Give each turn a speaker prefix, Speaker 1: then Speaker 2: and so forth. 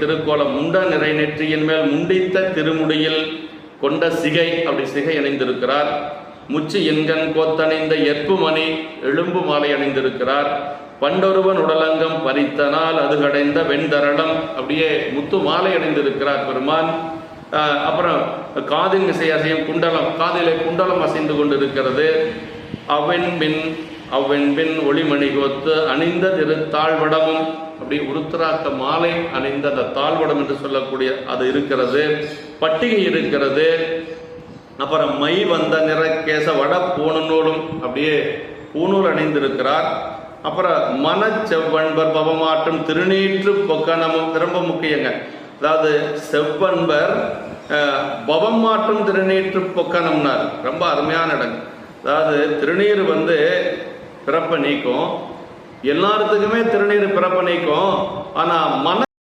Speaker 1: திருக்கோலம் முண்ட நிறை நெற்றியின் மேல் முண்டித்த திருமுடியில் கொண்ட சிகை அப்படி சிகை அணிந்திருக்கிறார். முச்சு எண்கண் கோத்தணிந்த எற்பு மணி எலும்பு மாலை அணிந்திருக்கிறார். பண்டொருவன் உடலங்கம் பறித்தனால் அது கடைந்த வெண்தரளம் அப்படியே முத்து மாலை அணிந்திருக்கிறார் பெருமான். அப்புறம் காதின் இசை அசையும் குண்டலம் காதிலே குண்டலம் அசைந்து கொண்டிருக்கிறது. அவன் மின் அவ்வெண்பின் ஒளிமணி கோத்து அணிந்த திரு தாழ்வடமும் அப்படி உருத்தராக்க மாலை அணிந்த அந்த தாழ்வடம் என்று சொல்லக்கூடிய அது இருக்கிறது பட்டிகை இருக்கிறது. அப்புறம் மை வந்த நிற கேச வட பூணநூலும் அப்படியே பூணூல் அணிந்திருக்கிறார். அப்புறம் மனச்செவ்வன்பர் பவமாற்றும் திருநீற்று பொக்கணமும் ரொம்ப முக்கியங்க. அதாவது செவ்வன்பர் பவம் மாற்றும் திருநீற்று பொக்கணம்னார். ரொம்ப அருமையான இடம். அதாவது திருநீர் வந்து பிறப்பை நீக்கும். எல்லாத்துக்குமே திருநீர் பிறப்பை நீக்கும். ஆனா மன